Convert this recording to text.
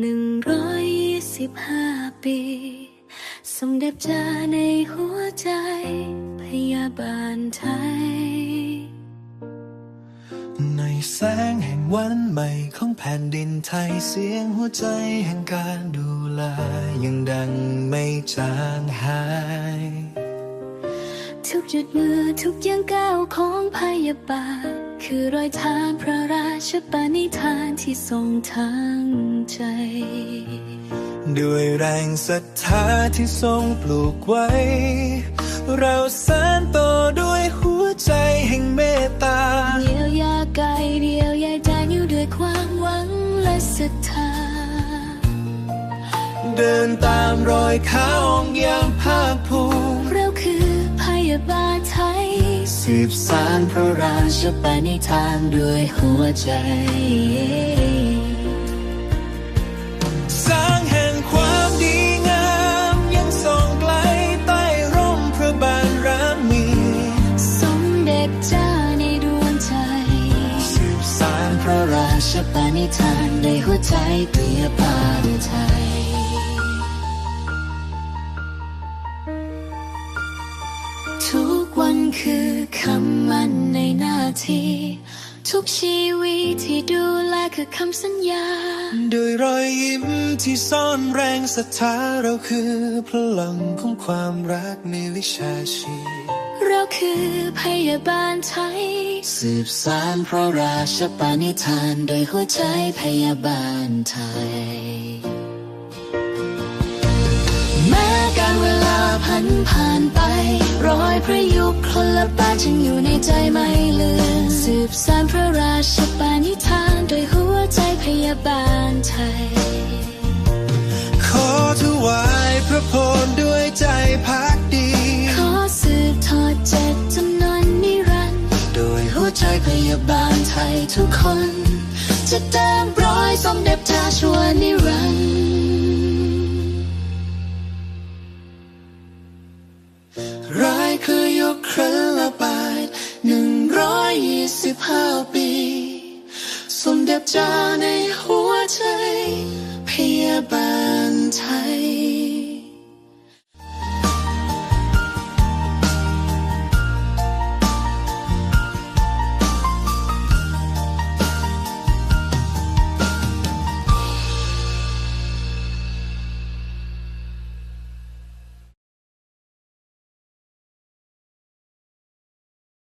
หนึ่งร้อยยี่สิบห้าปี สมเด็จจาในหัวใจ พยาบาลไทย ในแสงแห่งวันใหม่ของแผ่นดินไทยเสียงหัวใจแห่งการดูแลยังดังไม่จางหาย ทุกหยุดมือทุกย่างก้าวของพยาบาล คือรอยทางพระราชปณิธานที่ทรงทางใจ ด้วยแรงศรัทธาที่ทรงปลูกไว้ เราสานต่อด้วยหัวใจแห่งเมตตาเดียวยาไกลเดียวยาใจอยู่ด้วยความหวังและศรัทธา เดินตามรอยเขาองค์อย่างภาคภูมิเราคือพยาบาลไทย สืบสานพระราชปณิธานด้วยหัวใจ สร้างแห่งความดีงามยังส่องไกลใต้ร่มพระบานรามี สมเด็จเจ้าในดวงใจ สืบสานพระราชปณิธานในหัวใจพยาบาลไทย คือคำมันในหน้าที่ ทุกชีวิตที่ดูแลคือคำสัญญาด้วยรอยยิ้มที่ซ่อนแรงศรัทธาเราคือพลังของความรักในวิชาชีพเราคือพยาบาลไทย สืบสานพระราชปณิธาน โดยหัวใจพยาบาลไทย ลาพันผ่านไปรอยพระยุคคนละบ้านจึงอยู่ในใจไม่เลือนสืบสานพระราชปณิธานโดยหัวใจพยาบาลไทย ขอถวายพระพรด้วยใจพักดี ขอสืบทอดเจตจำนวนนิรันดร์โดยหัวใจพยาบาลไทยทุกคน จะตามรอยสมเด็จเจ้าชวนิรันดร์ร้ กครั้งละบาทหนึ่งร้อยยี่สิบห้าปี สมเด็จจาในหัวใจ พยาบาลไทย